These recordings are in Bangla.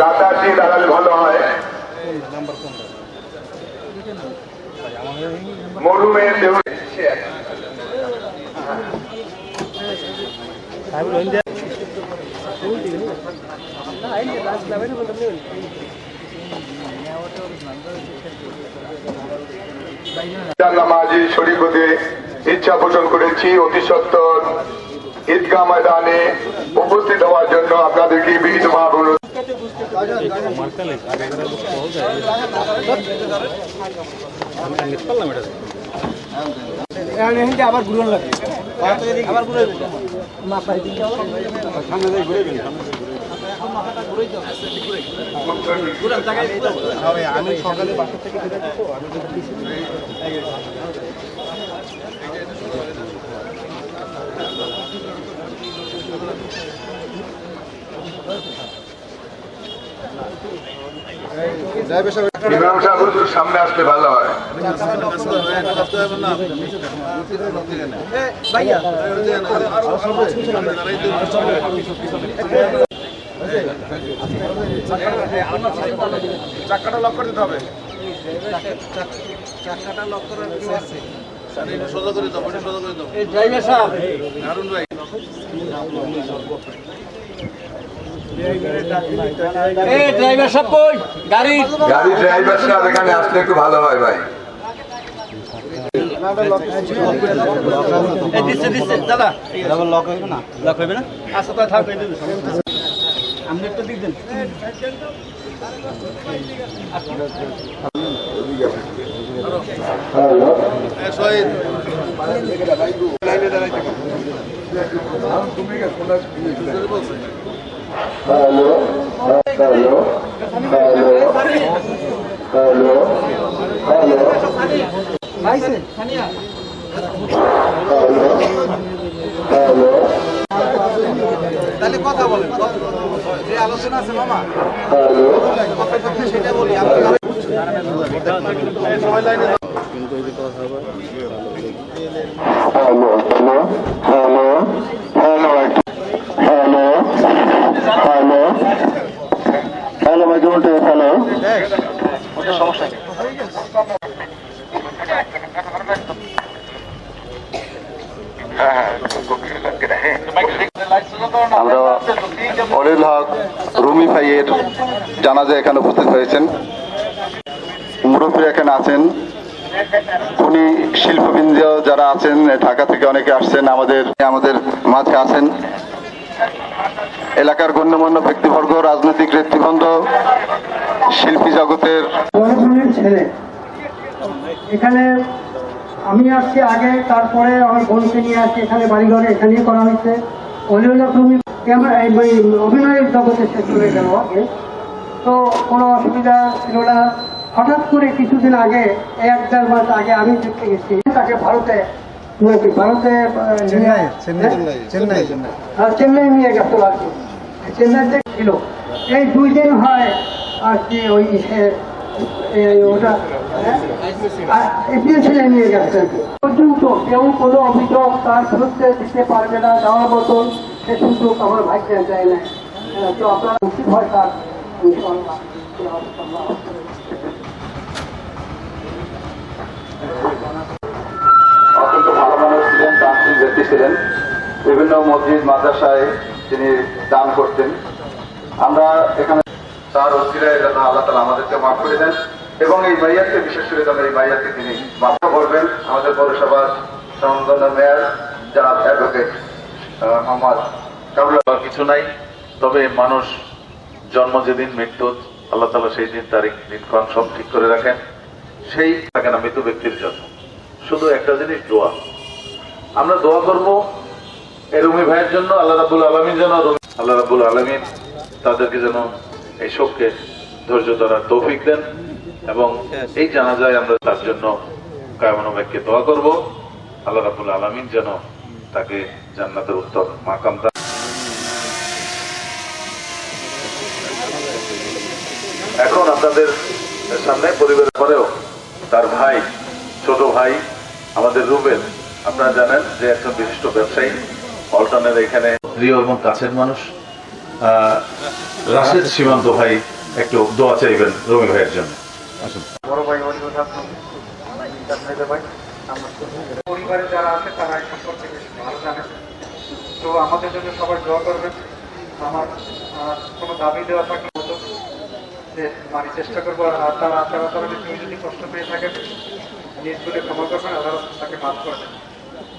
কাটাটি দাঁড়ালে ভালো হয়। মরুমের দেহ শরীফ হতে ইচ্ছা পোষণ করেছি অতি সত্তর ঈদগাহ ময়দানে উপস্থিত হওয়ার জন্য আপনাদেরকে বিনীতভাবে অনুরোধ আবার ঘুরন লাগে আবার ঘুরে আমি সকালে বাসা থেকে আমি সামনে আসলে ভালো হয় চাকাটা লক করে দিতে হবে। চাকাটা লক করার কি আছে? সোজা করে দাও ওটা সোজা করে দাও এই ড্রাইভার সাহেব হারুন ভাই এই ড্রাইভার সাহেব কই? গাড়ি। গাড়ি ড্রাইভার সাহেব এখানে আসলে একটু ভালো হয় ভাই। দিচ্ছে দিচ্ছে দাদা। লক হইবে না? লক হইবে না আচ্ছা আপনি একটু দিক দেন। এ Shahid. Hello hello hello hello তাহলে কথা বলেন। যে আলোচনা আছে মামা। হ্যালো কথা কথা সেটা বলি আপনি hello hello hello hello hello hello hello উল্টে হ্যালো আমরা অনিল হক, রুমি ভাইয়ের জানাজা এখানে উপস্থিত হয়েছেন। মুরব্বী এখানে আছেন। উনি শিল্পবৃন্দ যারা আছেন, ঢাকা থেকে অনেকে আসছেন, আমাদের আমাদের মাঝে আছেন। এলাকার গণ্যমান্য ব্যক্তিবর্গ, রাজনৈতিক নেতৃবৃন্দ, শিল্পী জগতের ছেলে। এখানে আমি আসছি আগে, তারপরে আমার বোনকে নিয়ে আসছি, এখানে বাড়িঘরে, এখানেই করা হয়েছে। অলিউল তুমি অভিনয়ের জগতে সে চলে গেল আগে। তো কোনো অসুবিধা ছিল না। হঠাৎ করে কিছুদিন আগে এক দেড় মাস আগে আমি দেখতে গেছি তাকে ভারতে ভারতে চেন্নাই চেন্নাই হ্যাঁ? নিয়ে গেছিল আর কি। চেন্নাইতে ছিল। এই দুই দিন হয় আর কি ওই ওটা ছেলে নিয়ে গেছে। পর্যন্ত কেউ কোনো অভিযোগ তার বিরুদ্ধে দিতে পারবে না দেওয়ার মতন সে সুযোগ আমার ভাইকে দেয় না হ্যাঁ, তো আপনার উচিত হয় তার ছিলেন বিভিন্ন মসজিদ, মাদ্রাসায় তিনি দান করতেন। আমরা এখানে তার অস্থিরায় যেন আল্লাহ তালা আমাদেরকে মাফ করে দেন এবং এই মাইয়াকে বিশেষ করে যেন এই মাইয়াকে তিনি মাফ করবেন। আমাদের পৌরসভার সংগঠন মেয়র যারা অ্যাডভোকেট মোহাম্মদ কাবুল কিছু নাই, তবে মানুষ জন্ম যেদিন, মৃত্যু, আল্লাহ তালা সেই দিন তারিখ, দিনক্ষণ সব ঠিক করে রাখেন। সেই থাকে না মৃত ব্যক্তির জন্য শুধু একটা জিনিস, দোয়া। আমরা দোয়া করব এই রুমি ভাইয়ের জন্য আল্লাহ রাবুল আলমীর যেন আল্লাহ রাবুল আলমিন তাদেরকে যেন এই শোককে ধৈর্য ধরার তৌফিক দেন এবং এই জানাজায় আমরা তার জন্য কায়মানবাক্যে দোয়া করব। আল্লাহ রাবুল আলমিন যেন তাকে জান্নাতের উত্তর মাকাম এখন আপনাদের সামনে পরিবারের পরেও তার ভাই ছোট ভাই আমাদের রুবেল আপনারা জানেন যে একজন বিশিষ্ট ব্যবসায়ী পল্টনের এখানে প্রিয় এবং কাছের মানুষ। রাশেদ সীমান্ত ভাই একটু দোয়া চাইবেন রবি ভাইয়ের জন্য। বড় ভাই ভাই পরিবারে যারা আছে, তারা ভালো তো আমাদের জন্য করবেন। আমার কোনো দাবি হতো যে চেষ্টা করব, আর তারা তারা তারা যদি কষ্ট পেয়ে থাকেন নিজ বলে করবেন, আল্লাহ তাকে মাফ করবেন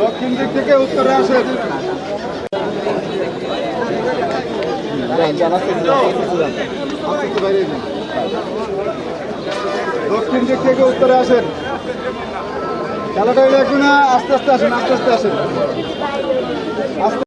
দক্ষিণ দিক থেকে উত্তরে আসে। দক্ষিণ দিক থেকে উত্তরে আসেন। খেলাটা একটু না আস্তে আস্তে আসেন, আস্তে আস্তে আসেন। আস্তে